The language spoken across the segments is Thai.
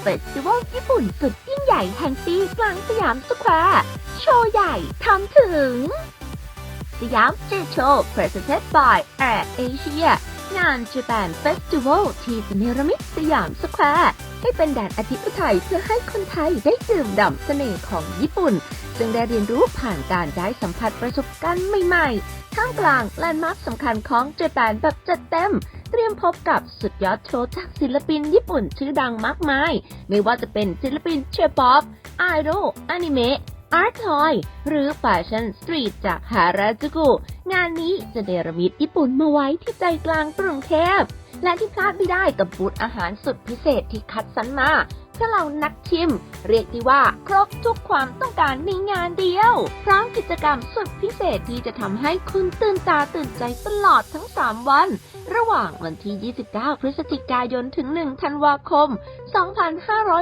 เฟสติวัลญี่ปุ่นสุดยิ่งใหญ่แห่งปีกลางสยามสแควร์โชว์ใหญ่ทำถึง สยามเจโชว์ Presented by Air Asia งาน Japan Festival ที่เนรมิตสยามสแควร์ให้เป็นแดนอาทิตย์อุทัยเพื่อให้คนไทยได้ดื่มด่ำเสน่ห์ของญี่ปุ่น ซึ่งได้เรียนรู้ผ่านการได้สัมผัสประสบการณ์ใหม่ๆท่ามกลางแลนด์มาร์คสำคัญของเจแปนแบบจัดเต็ม เตรียมพบกับสุดยอดโชว์จากศิลปินญี่ปุ่นชื่อดังมากมาย ไม่ว่าจะเป็นศิลปินเชฟป๊อปไอดอลอนิเมะอาร์ตทอย หรือแฟชั่นสตรีทจากฮาราจูกุ งานนี้จะเนรมิตญี่ปุ่นมาไว้ที่ใจกลางกรุงเทพและที่พลาดไม่ได้กับบูธอาหารสุดพิเศษที่คัดสรรมาเพื่อเรานักชิม เรียกได้ว่าครบทุกความต้องการในงานเดียว พร้อมกิจกรรมสุดพิเศษที่จะทำให้คุณตื่นตาตื่นใจตลอดทั้ง 3 วัน ระหว่างวันที่ 29 พฤศจิกายน ถึง 1 ธันวาคม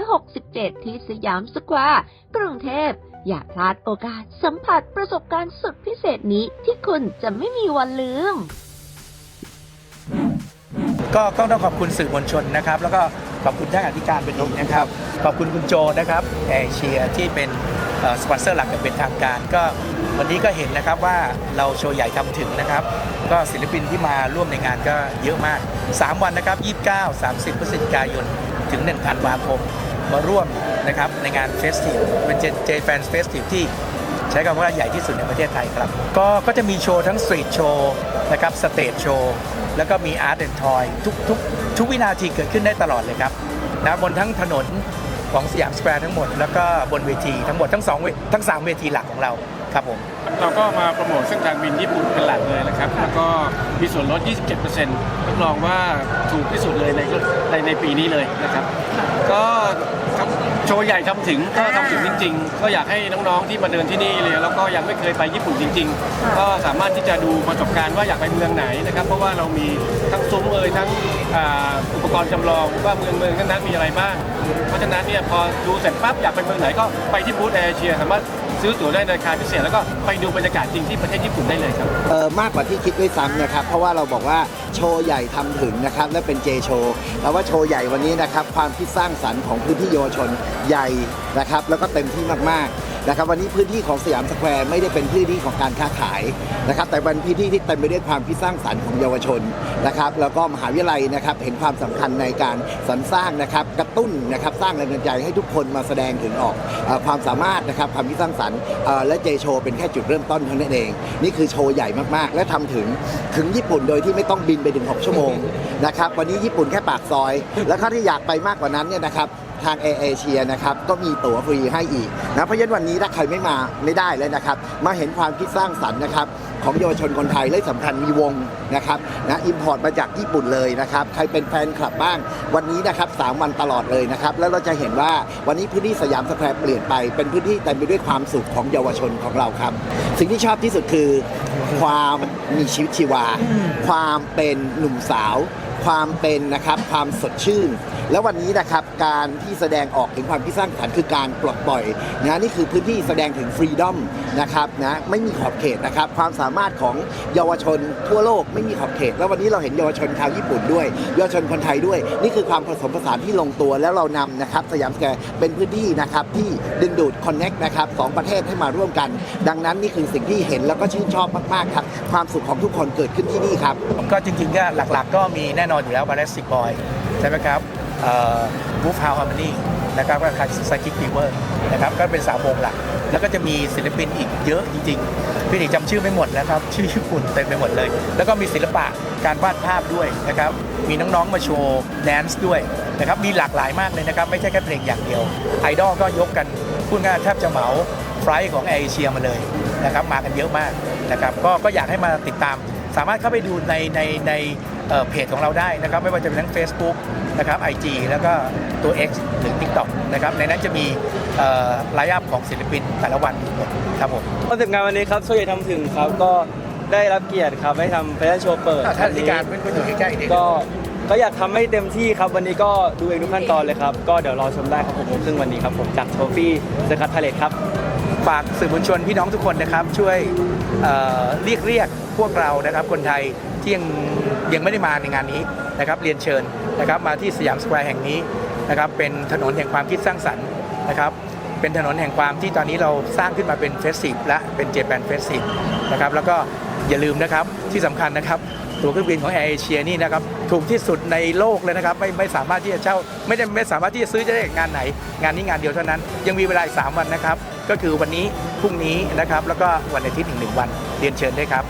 2567 ที่สยามสแควร์กรุงเทพ อย่าพลาดโอกาสสัมผัสประสบการณ์สุดพิเศษนี้ที่คุณจะไม่มีวันลืม ก็ก็ต้องขอบคุณสื่อมวลชนนะครับ แล้วก็ขอบคุณท่านอธิการบดีนะครับ ขอบคุณคุณโจนะครับแอร์เชียที่เป็น สปอนเซอร์หลักอย่างเป็นทางการ ก็วันนี้ก็เห็นนะครับว่าเราโชว์ใหญ่ทำถึงนะครับ ก็ศิลปินที่มาร่วมในงานก็เยอะมาก 3 วันนะครับ 29 30 พฤศจิกายน ถึง1ธันวาคมมาร่วมนะครับในงานเฟสติฟเป็นเจเจแฟนเฟสติฟที่ใช้คำว่าใหญ่ที่สุดในประเทศไทยครับ ก็ก็จะมีโชว์ทั้งสตรีทโชว์นะครับสเตจโชว์แล้วก็มีอาร์ตแอนด์ทอยทุกทุกทุกวินาทีเกิดขึ้นได้ตลอดเลยครับนะบนทั้งถนน ของสยามสแควร์ทั้งหมด แล้วก็บนเวทีทั้งหมดทั้งสองเวทั้งสามเวทีหลักของเราครับผมเราก็มาโปรโมทเส้นทางบินญี่ปุ่นเป็นหลักเลยนะครับ แล้วก็มีส่วนลด 27%รับรองว่าถูกที่สุดเลยในในในปีนี้เลยนะครับ ก็ครับโชว์ใหญ่ทำถึงก็ทำถึงจริง ๆ ก็อยากให้น้องๆที่มาเดินที่นี่เลยแล้วก็ยังไม่เคยไปญี่ปุ่นจริง ๆ ก็สามารถที่จะดูประสบการณ์ว่าอยากไปเมืองไหนนะครับ เพราะว่าเรามีทั้งซุ้มเอ่ยทั้งอ่าอุปกรณ์จำลองว่าเมืองเมืองนั้นๆมีอะไรบ้าง เพราะฉะนั้นเนี่ยพอดูเสร็จปั๊บอยากไปเมืองไหนก็ไปที่บูธแอร์เชียสามารถซื้อตั๋วได้ในราคาพิเศษแล้วก็ไปดูบรรยากาศจริงที่ประเทศญี่ปุ่นได้เลยครับ เออมากกว่าที่คิดด้วยซ้ำนะครับ เพราะว่าเราบอกว่า โชว์ใหญ่ทำถึงนะครับและเป็นเจโชว์แต่ว่าโชว์ใหญ่วันนี้นะครับความคิดสร้างสรรค์ของพื้นที่เยาวชนใหญ่นะครับแล้วก็เต็มที่มากๆ นะครับวันนี้พื้นที่ของสยามสแควร์ไม่ได้เป็นพื้นที่ของการค้าขายนะครับแต่เป็นพื้นที่ที่เต็มไปด้วยความคิดสร้างสรรค์ของเยาวชนนะครับแล้วก็มหาวิทยาลัยนะครับเห็นความสำคัญในการสรรสร้างนะครับกระตุ้นนะครับสร้างแรงบันดาลใจให้ทุกคนมาแสดงถึงออกอความสามารถนะครับความคิดสร้างสรรค์และเจโชว์เป็นแค่จุดเริ่มต้นเท่านั้นเอง นี่คือโชว์ใหญ่มากๆ และทำถึงถึงญี่ปุ่นโดยที่ไม่ต้องบินไปถึง6ชั่วโมงนะครับวันนี้ญี่ปุ่นแค่ปากซอย แล้วถ้าที่อยากไปมากกว่านั้นเนี่ยนะครับ ทางแอเอเชียนะครับก็มีตั๋วฟรีให้อีกนะเพราะฉะนั้นวันนี้ถ้าใครไม่มาไม่ได้เลยนะครับ มาเห็นความคิดสร้างสรรค์นะครับของเยาวชนคนไทยและสำคัญมีวงนะครับนะอิมพอร์ตมาจากญี่ปุ่นเลยนะครับใครเป็นแฟนคลับบ้าง วันนี้นะครับสามวันตลอดเลยนะครับแล้วเราจะเห็นว่าวันนี้พื้นที่สยามสแควร์เปลี่ยนไป เป็นพื้นที่เต็มไปด้วยความสุขของเยาวชนของเราครับ สิ่งที่ชอบที่สุดคือความมีชีวิตชีวา ความเป็นหนุ่มสาว ความเป็นนะครับความสดชื่น แล้ววันนี้นะครับการที่แสดงออกถึงความคิดสร้างสรรค์คือการปลดปล่อยนะนี่คือพื้นที่แสดงถึงฟรีดอมนะครับนะไม่มีขอบเขตนะครับความสามารถของเยาวชนทั่วโลกไม่มีขอบเขต แล้ววันนี้เราเห็นเยาวชนชาวญี่ปุ่นด้วยเยาวชนคนไทยด้วย นี่คือความผสมผสานที่ลงตัวแล้วเรานำนะครับสยามสแควร์เป็นพื้นที่นะครับที่ดึงดูดคอนเน็กนะครับสองประเทศให้มาร่วมกัน ดังนั้นนี่คือสิ่งที่เห็นแล้วก็ชื่นชอบมากๆครับความสุขของทุกคนเกิดขึ้นที่นี่ครับก็จริงๆก็หลักๆ ก็มีแน่นอนนอนอยู่แล้วบาเลสติกบอยใช่ไหมครับบูฟฮาวฮาร์มอนีนะครับก็คาซากิฟีเวอร์นะครับก็เป็นสามวงหลัก แล้วก็จะมีศิลปินอีกเยอะจริงๆ พี่หนิจำชื่อไม่หมดนะครับ ชื่อญี่ปุ่นเต็มไปหมดเลย แล้วก็มีศิลปะการวาดภาพด้วยนะครับ มีน้องๆมาโชว์แดนซ์ด้วยนะครับ มีหลากหลายมากเลยนะครับ ไม่ใช่แค่เพลงอย่างเดียว ไอดอลก็ยกกันพูดง่ายแทบจะเหมาไฟล์ของแอร์เอเชียมาเลยนะครับมากันเยอะมากนะครับก็ก็อยากให้มาติดตาม สามารถเข้าไปดูในในใน เอ่อเพจของเราได้นะครับ ไม่ว่าจะเป็นทั้ง Facebook นะครับ IG แล้วก็ตัว X หรือ TikTok นะครับในนั้นจะมีไลฟ์อัพของศิลปินแต่ละวันอยู่หมดครับผมคอนเซปต์งานวันนี้ครับช่วยทำถึงครับก็ได้รับเกียรติครับให้ทำแฟชั่นโชว์เปิดท่านอธิการเพื่อนๆอยู่ใกล้ๆนี่ก็ก็อยากทำให้เต็มที่ครับ วันนี้ก็ดูเองทุกขั้นตอนเลยครับ ก็เดี๋ยวรอชมได้ครับผมครึ่งวันนี้ครับผมจากโทฟี่เซคัทพาเลตครับฝากสื่อมวลชนพี่น้องทุกคนนะครับ ช่วยเอ่อเรียกเรียกพวกเรานะครับ คนไทยที่ยัง ยังไม่ได้มาในงานนี้นะครับเรียนเชิญนะครับมาที่สยามสแควร์แห่งนี้นะครับเป็นถนนแห่งความคิดสร้างสรรค์นะครับเป็นถนนแห่งความที่ตอนนี้เราสร้างขึ้นมาเป็นเฟสซีฟและเป็นเจแปนเฟสซีฟนะครับแล้วก็อย่าลืมนะครับที่สำคัญนะครับตัวเครื่องบินของแอร์เอเชียนี่นะครับถูกที่สุดในโลกเลยนะครับไม่ไม่สามารถที่จะเช่าไม่ได้ไม่สามารถที่จะซื้อจะได้งานไหน งานนี้งานเดียวเท่านั้น ยังมีเวลาอีก3วันนะครับ ก็คือวันนี้พรุ่งนี้นะครับแล้วก็วันอาทิตย์อีกหนึ่งวันเรียนเชิญได้วยครับ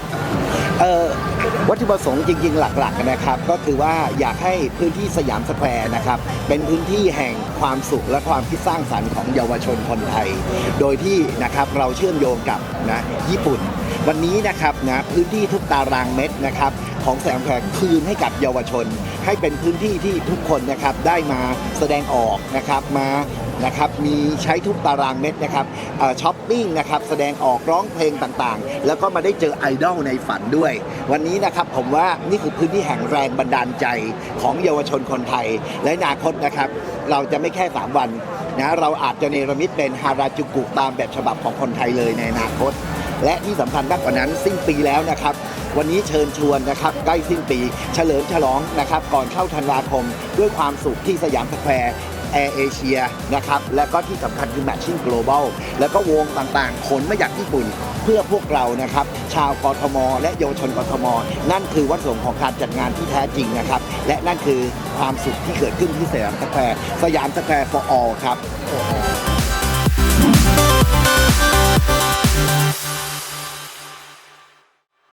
วัตถุประสงค์จริงๆ หลักๆนะครับ ก็คือว่าอยากให้พื้นที่สยามสแควร์นะครับ เป็นพื้นที่แห่งความสุขและความคิดสร้างสรรค์ของเยาวชนคนไทย โดยที่นะครับเราเชื่อมโยงกับนะญี่ปุ่น วันนี้นะครับนะพื้นที่ทุกตารางเมตรนะครับของสยามสแควร์คืนให้กับเยาวชน ให้เป็นพื้นที่ที่ทุกคนนะครับได้มาแสดงออกนะครับมา นะครับมีใช้ทุกตารางเม็ดนะครับช้อปปิ้งนะครับแสดงออกร้องเพลงต่างๆ แล้วก็มาได้เจอไอดอลในฝันด้วย วันนี้นะครับผมว่านี่คือพื้นที่แห่งแรงบันดาลใจของเยาวชนคนไทย และอนาคตนะครับ เราจะไม่แค่ 3 วันนะเราอาจจะเนรมิตเป็นฮาราจูกุตามแบบฉบับของคนไทยเลยในอนาคต และที่สำคัญมากกว่านั้นสิ้นปีแล้วนะครับวันนี้เชิญชวนนะครับใกล้สิ้นปี เฉลิมฉลองนะครับก่อนเข้าธันวาคม ด้วยความสุขที่สยามสแควร์ แอร์เอเชียนะครับและก็ที่สำคัญคือ Matching Global แล้วก็วงต่างๆขนมาจากญี่ปุ่น เพื่อพวกเรานะครับชาวกทม และเยาวชนกทม นั่นคือวัตถุประสงค์ของการจัดงานที่แท้จริงนะครับ และนั่นคือความสุขที่เกิดขึ้นที่สยามสแควร์สยามสแควร์ for all ครับ